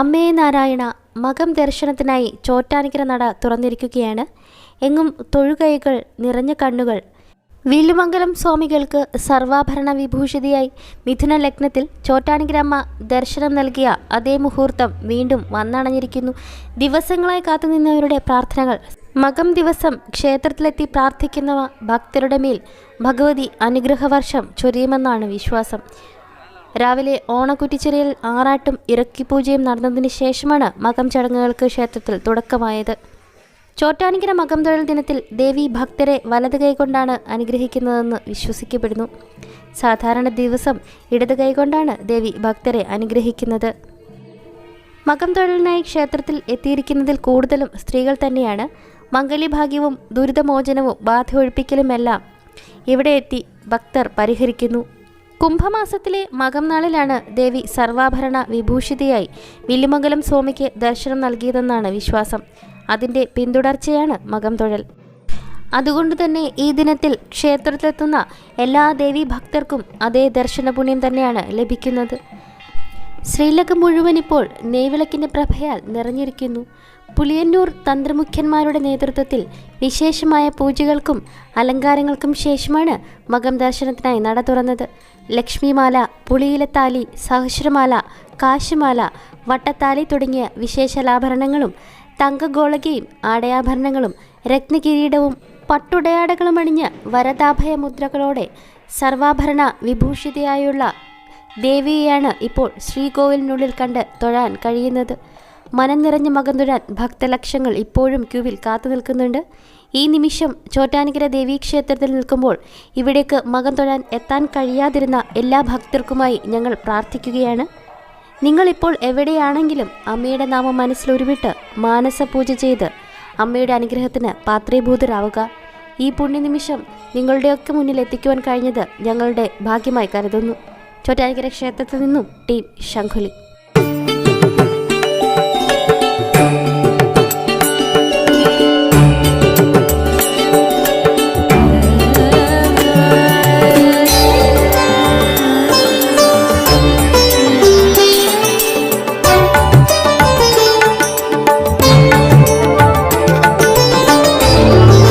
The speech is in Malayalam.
അമ്മേ നാരായണ മകം ദർശനത്തിനായി ചോറ്റാനിക്കര നട തുറന്നിരിക്കുകയാണ്. എങ്ങും തൊഴുകൈകൾ നിറഞ്ഞ കണ്ണുകൾ. വില്ലുമംഗലം സ്വാമികൾക്ക് സർവാഭരണ വിഭൂഷിതയായി മിഥുന ലഗ്നത്തിൽ ചോറ്റാനിക്കരമ്മ ദർശനം നൽകിയ അതേ മുഹൂർത്തം വീണ്ടും വന്നണഞ്ഞിരിക്കുന്നു. ദിവസങ്ങളായി കാത്തുനിന്നവരുടെ പ്രാർത്ഥനകൾ. മകം ദിവസം ക്ഷേത്രത്തിലെത്തി പ്രാർത്ഥിക്കുന്നവ ഭക്തരുടെ മേൽ ഭഗവതി അനുഗ്രഹവർഷം ചൊരിയുമെന്നാണ് വിശ്വാസം. രാവിലെ ഓണക്കുറ്റിച്ചെറിയൽ ആറാട്ടും ഇറക്കിപ്പൂജയും നടന്നതിന് ശേഷമാണ് മകം ചടങ്ങുകൾക്ക് ക്ഷേത്രത്തിൽ തുടക്കമായത്. ചോറ്റാനിക്കര മകം തൊഴിൽ ദിനത്തിൽ ദേവി ഭക്തരെ വലത് കൈകൊണ്ടാണ് അനുഗ്രഹിക്കുന്നതെന്ന് വിശ്വസിക്കപ്പെടുന്നു. സാധാരണ ദിവസം ഇടത് കൈകൊണ്ടാണ് ദേവി ഭക്തരെ അനുഗ്രഹിക്കുന്നത്. മകം തൊഴിലിനായി ക്ഷേത്രത്തിൽ എത്തിയിരിക്കുന്നതിൽ കൂടുതലും സ്ത്രീകൾ തന്നെയാണ്. മംഗല്യഭാഗ്യവും ദുരിതമോചനവും ബാധ ഒഴിപ്പിക്കലുമെല്ലാം ഇവിടെ എത്തി ഭക്തർ പരിഹരിക്കുന്നു. കുംഭമാസത്തിലെ മകം നാളിലാണ് ദേവി സർവാഭരണ വിഭൂഷിതയായി വില്ലുമംഗലം സ്വാമിക്ക് ദർശനം നൽകിയതെന്നാണ് വിശ്വാസം. അതിന്റെ പിന്തുടർച്ചയാണ് മകം തൊഴൽ. അതുകൊണ്ട് തന്നെ ഈ ദിനത്തിൽ ക്ഷേത്രത്തിലെത്തുന്ന എല്ലാ ദേവി ഭക്തർക്കും അതേ ദർശന പുണ്യം തന്നെയാണ് ലഭിക്കുന്നത്. ശ്രീലങ്ക മുഴുവൻ ഇപ്പോൾ നെയ്വിളക്കിന്റെ പ്രഭയാൽ നിറഞ്ഞിരിക്കുന്നു. പുലിയന്നൂർ തന്ത്രമുഖ്യന്മാരുടെ നേതൃത്വത്തിൽ വിശേഷമായ പൂജകൾക്കും അലങ്കാരങ്ങൾക്കും ശേഷമാണ് മകം ദർശനത്തിനായി നട തുറന്നത്. ലക്ഷ്മിമാല പുളിയിലത്താലി സഹസ്രമാല കാശുമാല വട്ടത്താലി തുടങ്ങിയ വിശേഷലാഭരണങ്ങളും തങ്കഗോളകയും ആടയാഭരണങ്ങളും രത്നകിരീടവും പട്ടുടയാടകളും അണിഞ്ഞ് വരദാഭയ മുദ്രകളോടെ സർവാഭരണ വിഭൂഷിതയായുള്ള ദേവിയെയാണ് ഇപ്പോൾ ശ്രീകോവിലിനുള്ളിൽ കണ്ട് തൊഴാൻ കഴിയുന്നത്. മനം നിറഞ്ഞ മകം തൊഴാൻ ഭക്തലക്ഷങ്ങൾ ഇപ്പോഴും ക്യൂവിൽ കാത്തു നിൽക്കുന്നുണ്ട്. ഈ നിമിഷം ചോറ്റാനിക്കര ദേവീക്ഷേത്രത്തിൽ നിൽക്കുമ്പോൾ ഇവിടേക്ക് മകം തൊഴാൻ എത്താൻ കഴിയാതിരുന്ന എല്ലാ ഭക്തർക്കുമായി ഞങ്ങൾ പ്രാർത്ഥിക്കുകയാണ്. നിങ്ങളിപ്പോൾ എവിടെയാണെങ്കിലും അമ്മയുടെ നാമം മനസ്സിലുരുവിട്ട് മാനസ പൂജ ചെയ്ത് അമ്മയുടെ അനുഗ്രഹത്തിന് പാത്രീഭൂതരാവുക. ഈ പുണ്യനിമിഷം നിങ്ങളുടെയൊക്കെ മുന്നിൽ എത്തിക്കുവാൻ കഴിഞ്ഞത് ഞങ്ങളുടെ ഭാഗ്യമായി കരുതുന്നു. ചോറ്റാനിക്കര ക്ഷേത്രത്തിൽ നിന്നും ടീം ശംഖുലി.